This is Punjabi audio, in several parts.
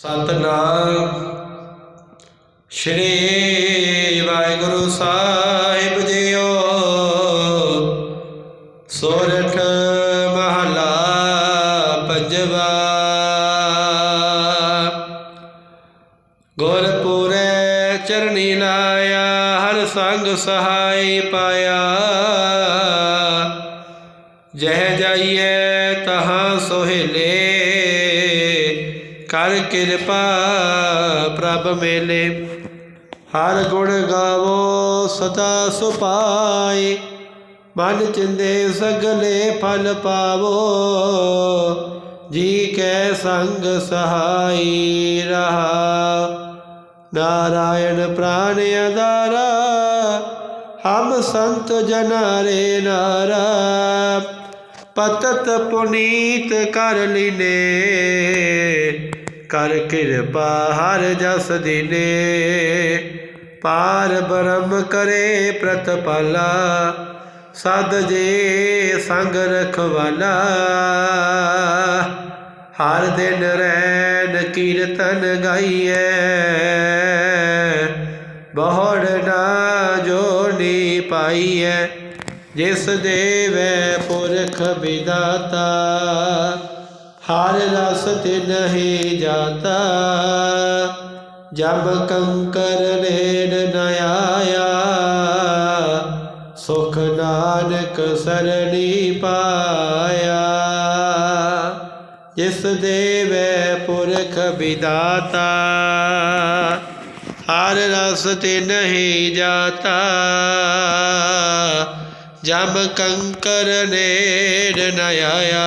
ਸਤਨਾਮ ਸ਼੍ਰੀ ਵਾਹਿਗੁਰੂ ਸਾਹਿਬ ਜੀਓ। ਸੋਰਠ ਮਹਲਾ ਪੰਜਵਾ। ਗੁਰਪੁਰੇ ਚਰਨੀ ਲਾਇਆ, ਹਰ ਸੰਗ ਸਹਾਈ ਪਾਇਆ। ਜਹ ਜਾਈਏ ਤਹਾਂ ਸੋਹਿਲੇ ਕਰ ਕਿਰਪਾ ਪ੍ਰਭ ਮੇਲੇ। ਹਰ ਗੁਣ ਗਾਵੋ, ਸਦਾ ਸੁਪਾਈ ਮਨ ਚਿੰਦੇ ਸਗਲੇ ਫਲ ਪਾਵੋ। ਜੀ ਕੈ ਸੰਗ ਸਹਾਈ ਰਹਾ। ਨਾਰਾਇਣ ਪ੍ਰਾਨ ਅਦਾਰਾ ਹਮ ਸੰਤ ਜਨਾ ਰੇ ਨਾਰਾ। ਪਤਤ ਪੁਨੀਤ ਕਰ ਲਿਨੇ। ਕਰ ਕਿਰਪਾ ਹਰ ਜਸ ਦਿਨੇ। ਪਾਰ ਬ੍ਰਹਮ ਕਰੇ ਪ੍ਰਤਪਾਲਾ, ਸਦ ਜੇ ਸੰਗ ਰਖਵਾਲਾ। ਹਰ ਦਿਨ ਰੈਨ ਕੀਰਤਨ ਗਾਈਐ, ਬਹੁੜ ਨਾ ਜੋਨੀ ਪਾਈਐ। ਜਿਸ ਦੇਵੈ ਪੁਰਖ ਵਿਦਾਤਾ ਹਰ ਰਸ ਤੇ ਨਹੀਂ ਜਾਤਾ ਜਬ ਕੰਕਰ ਨੇੜ ਨ ਆਇਆ, ਸੁਖ ਨਾਨਕ ਸਰਣੀ ਪਾਇਆ। ਜਿਸ ਦੇਵੈ ਪੁਰਖ ਵਿਦਾਤਾ, ਹਰ ਰਸ ਤੇ ਨਹੀਂ ਜਾਤਾ ਜਬ ਕੰਕਰ ਨੇੜ ਨ ਆਇਆ,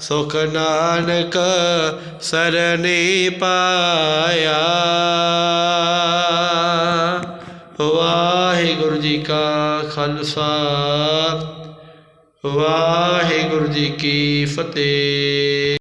ਸੁਖ ਨਾਨਕ ਸਰਣੀ ਪਾਇਆ। ਵਾਹਿਗੁਰੂ ਜੀ ਕਾ ਖਾਲਸਾ, ਵਾਹਿਗੁਰੂ ਜੀ ਕੀ ਫਤਿਹ।